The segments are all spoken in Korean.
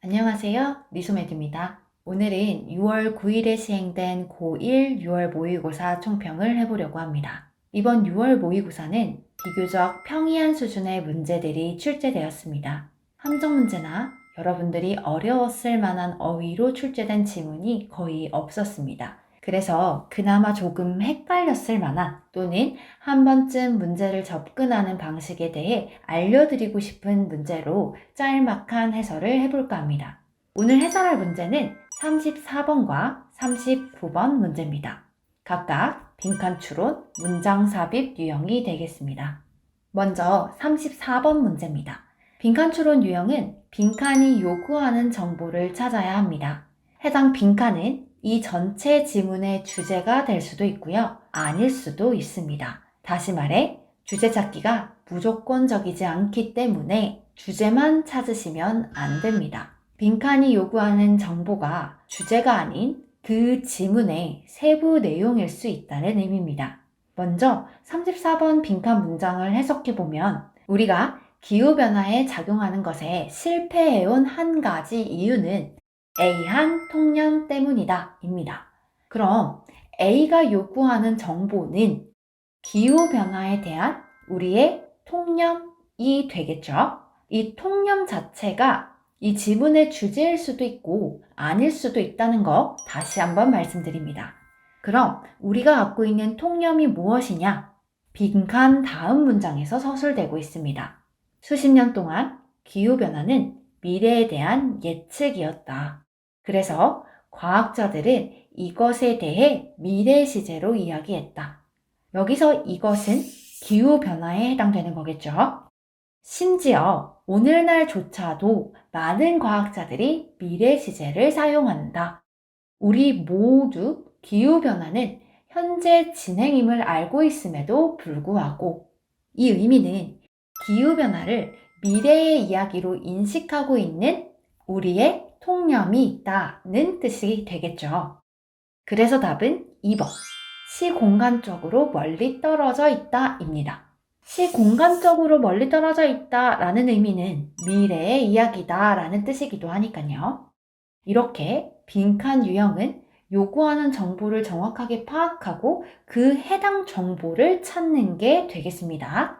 안녕하세요. 리소매드입니다. 오늘은 6월 9일에 시행된 고1 6월 모의고사 총평을 해보려고 합니다. 이번 6월 모의고사는 비교적 평이한 수준의 문제들이 출제되었습니다. 함정 문제나 여러분들이 어려웠을 만한 어휘로 출제된 지문이 거의 없었습니다. 그래서 그나마 조금 헷갈렸을 만한 또는 한 번쯤 문제를 접근하는 방식에 대해 알려드리고 싶은 문제로 짤막한 해설을 해볼까 합니다. 오늘 해설할 문제는 34번과 39번 문제입니다. 각각 빈칸 추론, 문장 삽입 유형이 되겠습니다. 먼저 34번 문제입니다. 빈칸 추론 유형은 빈칸이 요구하는 정보를 찾아야 합니다. 해당 빈칸은 이 전체 지문의 주제가 될 수도 있고요. 아닐 수도 있습니다. 다시 말해, 주제 찾기가 무조건적이지 않기 때문에 주제만 찾으시면 안 됩니다. 빈칸이 요구하는 정보가 주제가 아닌 그 지문의 세부 내용일 수 있다는 의미입니다. 먼저 34번 빈칸 문장을 해석해 보면 우리가 기후변화에 작용하는 것에 실패해온 한 가지 이유는 A한 통념 때문이다. 입니다. 그럼 A가 요구하는 정보는 기후변화에 대한 우리의 통념이 되겠죠? 이 통념 자체가 이 지문의 주제일 수도 있고 아닐 수도 있다는 거 다시 한번 말씀드립니다. 그럼 우리가 갖고 있는 통념이 무엇이냐? 빈칸 다음 문장에서 서술되고 있습니다. 수십 년 동안 기후변화는 미래에 대한 예측이었다. 그래서 과학자들은 이것에 대해 미래 시제로 이야기했다. 여기서 이것은 기후변화에 해당되는 거겠죠? 심지어 오늘날조차도 많은 과학자들이 미래 시제를 사용한다. 우리 모두 기후변화는 현재 진행임을 알고 있음에도 불구하고 이 의미는 기후변화를 미래의 이야기로 인식하고 있는 우리의 통념이 있다는 뜻이 되겠죠. 그래서 답은 2번. 시공간적으로 멀리 떨어져 있다입니다. 시공간적으로 멀리 떨어져 있다라는 의미는 미래의 이야기다라는 뜻이기도 하니까요. 이렇게 빈칸 유형은 요구하는 정보를 정확하게 파악하고 그 해당 정보를 찾는 게 되겠습니다.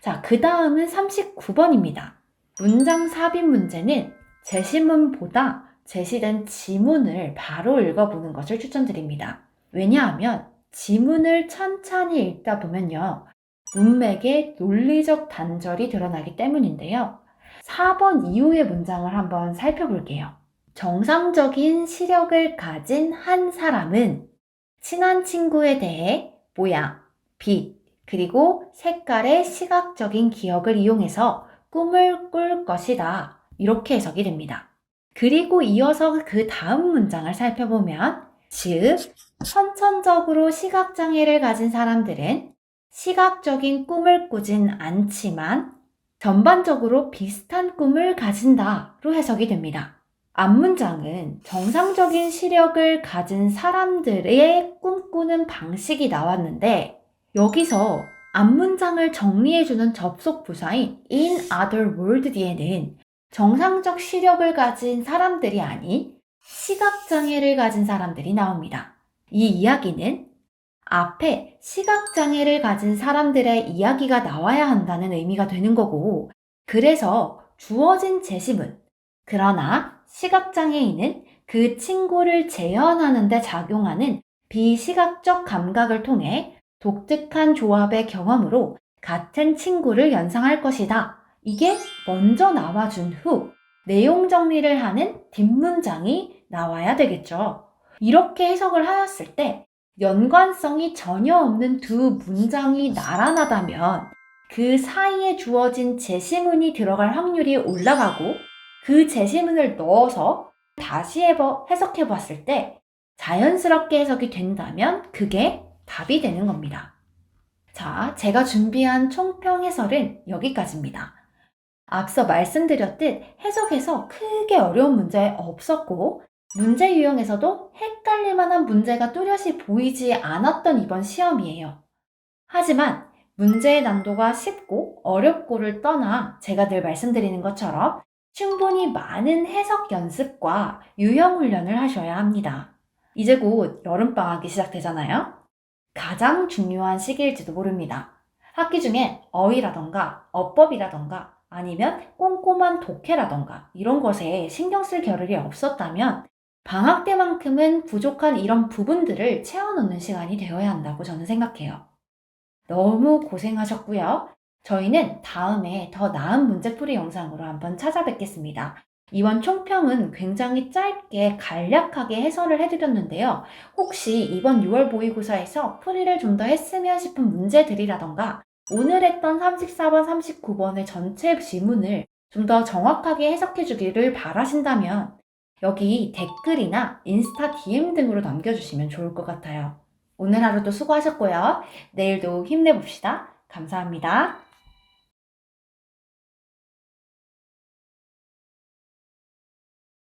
자, 그 다음은 39번입니다. 문장 삽입 문제는 제시문보다 제시된 지문을 바로 읽어보는 것을 추천드립니다. 왜냐하면 지문을 천천히 읽다 보면요. 문맥의 논리적 단절이 드러나기 때문인데요. 4번 이후의 문장을 한번 살펴볼게요. 정상적인 시력을 가진 한 사람은 친한 친구에 대해 모양, 빛, 그리고 색깔의 시각적인 기억을 이용해서 꿈을 꿀 것이다. 이렇게 해석이 됩니다. 그리고 이어서 그 다음 문장을 살펴보면, 즉, 선천적으로 시각장애를 가진 사람들은 시각적인 꿈을 꾸진 않지만 전반적으로 비슷한 꿈을 가진다로 해석이 됩니다. 앞문장은 정상적인 시력을 가진 사람들의 꿈꾸는 방식이 나왔는데 여기서 앞문장을 정리해주는 접속 부사인 in other word 뒤에는 정상적 시력을 가진 사람들이 아닌 시각장애를 가진 사람들이 나옵니다. 이 이야기는 앞에 시각장애를 가진 사람들의 이야기가 나와야 한다는 의미가 되는 거고, 그래서 주어진 제시문, 그러나 시각장애인은 그 친구를 재현하는데 작용하는 비시각적 감각을 통해 독특한 조합의 경험으로 같은 친구를 연상할 것이다. 이게 먼저 나와준 후 내용 정리를 하는 뒷문장이 나와야 되겠죠. 이렇게 해석을 하였을 때 연관성이 전혀 없는 두 문장이 나란하다면 그 사이에 주어진 제시문이 들어갈 확률이 올라가고 그 제시문을 넣어서 다시 해석해 봤을 때 자연스럽게 해석이 된다면 그게 답이 되는 겁니다. 자, 제가 준비한 총평 해설은 여기까지입니다. 앞서 말씀드렸듯 해석에서 크게 어려운 문제 없었고 문제 유형에서도 헷갈릴 만한 문제가 뚜렷이 보이지 않았던 이번 시험이에요. 하지만 문제의 난도가 쉽고 어렵고를 떠나 제가 늘 말씀드리는 것처럼 충분히 많은 해석 연습과 유형 훈련을 하셔야 합니다. 이제 곧 여름방학이 시작되잖아요? 가장 중요한 시기일지도 모릅니다. 학기 중에 어휘라던가 어법이라던가 아니면 꼼꼼한 독해라던가 이런 것에 신경 쓸 겨를이 없었다면 방학 때만큼은 부족한 이런 부분들을 채워놓는 시간이 되어야 한다고 저는 생각해요. 너무 고생하셨고요. 저희는 다음에 더 나은 문제풀이 영상으로 한번 찾아뵙겠습니다. 이번 총평은 굉장히 짧게 간략하게 해설을 해드렸는데요. 혹시 이번 6월 모의고사에서 풀이를 좀 더 했으면 싶은 문제들이라던가 오늘 했던 34번, 39번의 전체 지문을 좀 더 정확하게 해석해 주기를 바라신다면 여기 댓글이나 인스타 DM 등으로 남겨주시면 좋을 것 같아요. 오늘 하루도 수고하셨고요. 내일도 힘내봅시다. 감사합니다.